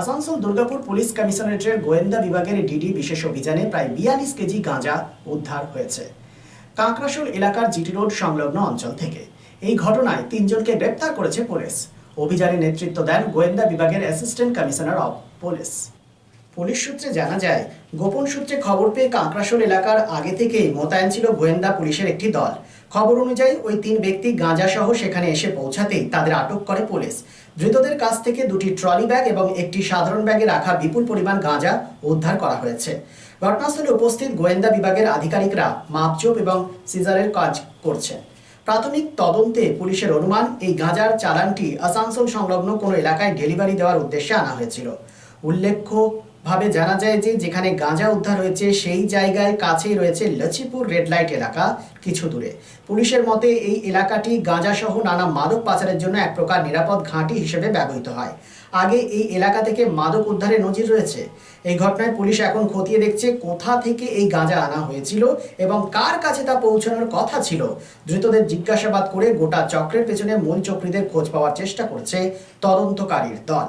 Asansol Durgapur police কমিশনারেটের গোয়েন্দা বিভাগের DD বিশেষ অভিযানে প্রায় বিয়াল্লিশ কেজি গাঁজা উদ্ধার হয়েছে। কাঁকড়াশোল এলাকার জিটি রোড সংলগ্ন অঞ্চল থেকে। এই ঘটনায় তিনজনকে গ্রেপ্তার করেছে পুলিশ। অভিযানে নেতৃত্ব দেন গোয়েন্দা বিভাগের assistant commissioner of police. Police সূত্রে জানা যায়, গোপন সূত্রে খবর পেয়ে কাঁকড়াসোল এলাকার আগে থেকেই মোতায়েন ছিল গোয়েন্দা পুলিশের একটি দল। খবর অনুযায়ী ওই তিন ব্যক্তি গাঁজা সহ সেখানে এসে পৌঁছাতেই তাদের আটক করে পুলিশ। ধৃতদের কাছ থেকে দুটি ট্রলি ব্যাগ এবং একটি সাধারণ ব্যাগে রাখা বিপুল পরিমাণ গাঁজা উদ্ধার করা হয়েছে। ঘটনাস্থলে উপস্থিত গোয়েন্দা বিভাগের আধিকারিকরা মাপচোপ এবং সিজারের কাজ করছেন। প্রাথমিক তদন্তে পুলিশের অনুমান, এই গাঁজার চালানটি আসানসোল সংলগ্ন কোনো এলাকায় ডেলিভারি দেওয়ার উদ্দেশ্যে আনা হয়েছিল। উল্লেখ্য ভাবে জানা যায় যে যেখানে গাঁজা উদ্ধার হয়েছে, সেই জায়গায় কাছেই রয়েছে লচিপুর রেড লাইট এলাকা কিছু দূরে। পুলিশের মতে, এই এলাকাটি গাঁজা সহ নানা মাদক পাচারের জন্য এক প্রকার নিরাপদ ঘাঁটি হিসেবে ব্যবহৃত হয়। আগে এই এলাকা থেকে মাদক উদ্ধারের নজির রয়েছে। এই ঘটনায় পুলিশ এখন খতিয়ে দেখছে কোথা থেকে এই গাঁজা আনা হয়েছিল এবং কার কাছে তা পৌঁছানোর কথা ছিল। ধৃতদের জিজ্ঞাসাবাদ করে গোটা চক্রের পেছনে মূল চক্রীদের খোঁজ পাওয়ার চেষ্টা করছে তদন্তকারীর দল।